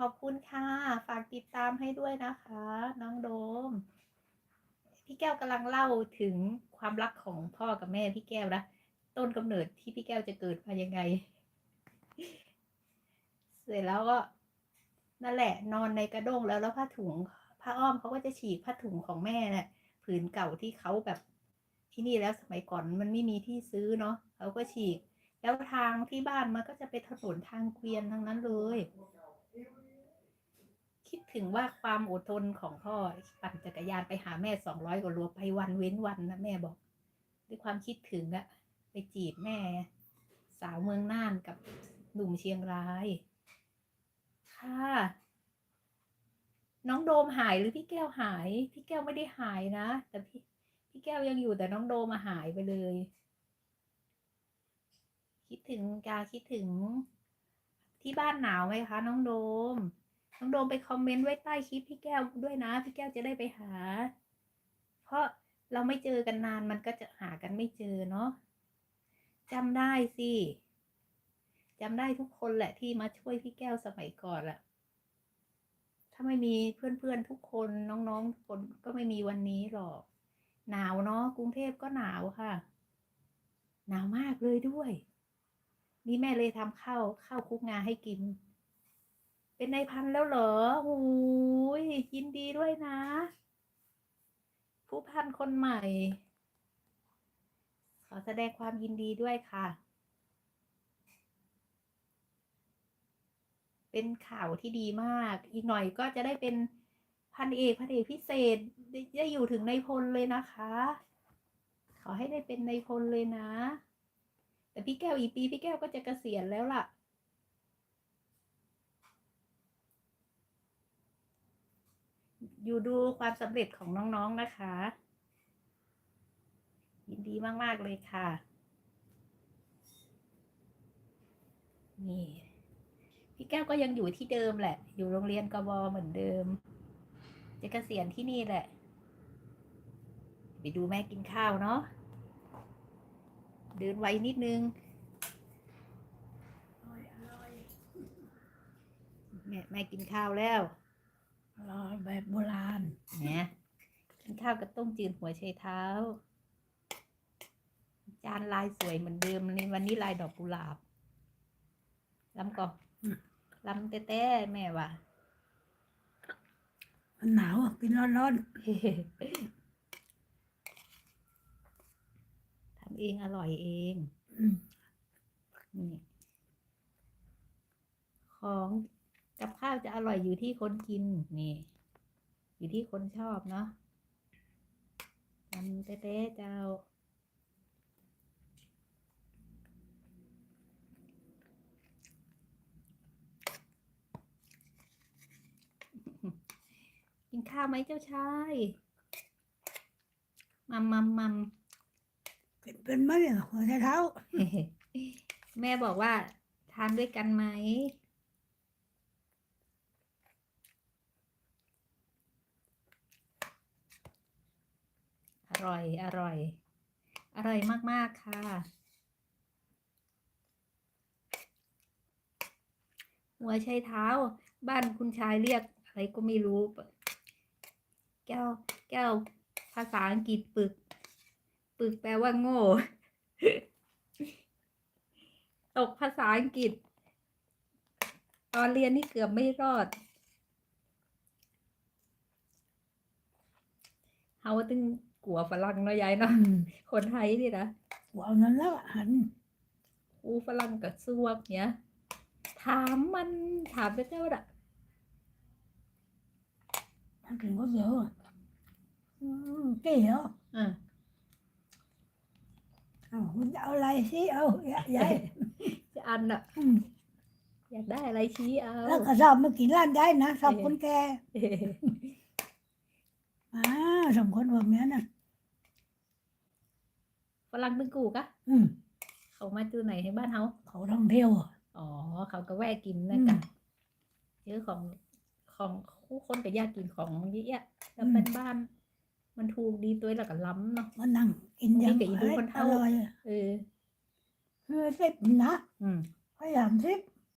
ขอบคุณค่ะ ฝากติดตามให้ด้วยนะคะ น้องโดม พี่แก้วกำลังเล่าถึงความรักของพ่อกับแม่พี่แก้วนะ ต้นกำเนิดที่พี่แก้วจะเกิดมายังไง เสร็จแล้วก็นั่นแหละ นอนในกระด้งแล้วแล้วผ้าถุงผ้าอ้อมเขาก็จะฉีกผ้าถุงของแม่นี่ยผืนเก่าที่เขาแบบที่นี่แล้วสมัยก่อนมันไม่มีที่ซื้อเนาะเขาก็ฉีก แล้วทางที่บ้านมันก็จะเป็นถนนทางเกวียนทั้งนั้นเลย คิดถึงว่าความอดทนของพ่อปั่นจักรยานไปหาแม่สองร้อยกว่าโลไปวันเว้นวันนะแม่บอก ด้วยความคิดถึงอะไปจีบแม่ สาวเมืองน่านกับหนุ่มเชียงราย ค่ะ น้องโดมหายหรือพี่แก้วหาย พี่แก้วไม่ได้หายนะ แต่พี่พี่แก้วยังอยู่แต่น้องโดมมาหายไปเลย คิดถึงกาคิดถึงที่บ้านหนาวไหมคะ น้องโดม น้องโดมไปคอมเมนต์ไว้ใต้คลิปพี่แก้วด้วยนะ พี่แก้วจะได้ไปหา เพราะเราไม่เจอกันนานมันก็จะหากันไม่เจอเนาะจำได้สิจำได้ทุกคนแหละที่มาช่วยพี่แก้วสมัยก่อนแหละถ้าไม่มีเพื่อนๆทุกคนน้องๆทุกคนก็ไม่มีวันนี้หรอก หนาวเนาะกรุงเทพก็หนาวค่ะ หนาวมากเลยด้วย นี่แม่เลยทำข้าวข้าวคุกงาให้กิน เป็นนายพันแล้วเหรอโอ้ยยินดีด้วยนะ ผู้พันคนใหม่ ขอแสดงความยินดีด้วยค่ะ เป็นข่าวที่ดีมาก อีกหน่อยก็จะได้เป็นพันเอกพันเอกพิเศษได้อยู่ถึงในพลเลยนะคะ ขอให้ได้เป็นในพลเลยนะ แต่พี่แก้วอีปีพี่แก้วก็จะเกษียณแล้วล่ะ อยู่ดูความสำเร็จของน้องๆนะคะ ยินดีมาก ๆ เลยค่ะ นี่ พี่แก้วก็ยังอยู่ที่เดิมแหละ อยู่โรงเรียนกบเหมือนเดิม จะเกษียณที่นี่แหละ ไปดูแม่กินข้าวเนาะเดินไวนิดนึงแม่แม่กินข้าวแล้ว รอแบบโบราณเนี่ยกินข้าวกับต้มจืดหัวไชเท้า จานลายสวยเหมือนเดิมในวันนี้ลายดอกกุหลาบลำก่อนอืมลำแต้ๆแม่ว่ะมันหนาวอะกินร้อนทำเองอร่อยเองๆอืมนี่ของ กับข้าวจะอร่อยอยู่ที่คนกินนี่ อยู่ที่คนชอบเนาะทำเต้ๆเจ้ากินข้าวไหมเจ้าชาย มัมมัมมัมเป็นเป็นไหมเนี่ยหัวใจเท้า แม่บอกว่า ทานด้วยกันไหม ร่อย อร่อย อร่อยมาก ๆ ค่ะ หัวไชเท้า บ้านคุณชายเรียกอะไรก็ไม่รู้ แก้ว แก้ว ภาษาอังกฤษปึก ปึกแปลว่าโง่ ตกภาษาอังกฤษ ตอนเรียนนี่เกือบไม่รอดเฮาตึง กลัวฝรั่งเนาะยายเนาะอืมคนไทยนี่นะหัวเอานั้นแล้วหันอูฝรั่งกับซวบเนี้ยถามมันถามเจ้าๆอะมันกินก็เยอะอืมเก๋เหรออะเอาคุณจะเอาอะไรสิเอาใหญ่จะอันอะอืมอยากได้อะไรชี้เอาแล้วก็ชอบมากินร้านได้นะชอบคนแก่อ่าสองคนแบบเนี้ยนะฝ รั่งตึงกูกะอืมเขามาจูไหนให้บ้านเฮาเขาท่องเที่ยวอะอ๋อ เขาก็แวะกินนะอืมกะเยอะของของคู่คนก็อยากกินของเยอะแยะแล้วอืมเป็นบ้าน มันถูกดีตัวแล้วก็ล้ำเนาะมานั่งกินอย่างนี่กับอีดูคนเฒ่าอร่อยอะเออเออสิบนะอืม พยายามสิบ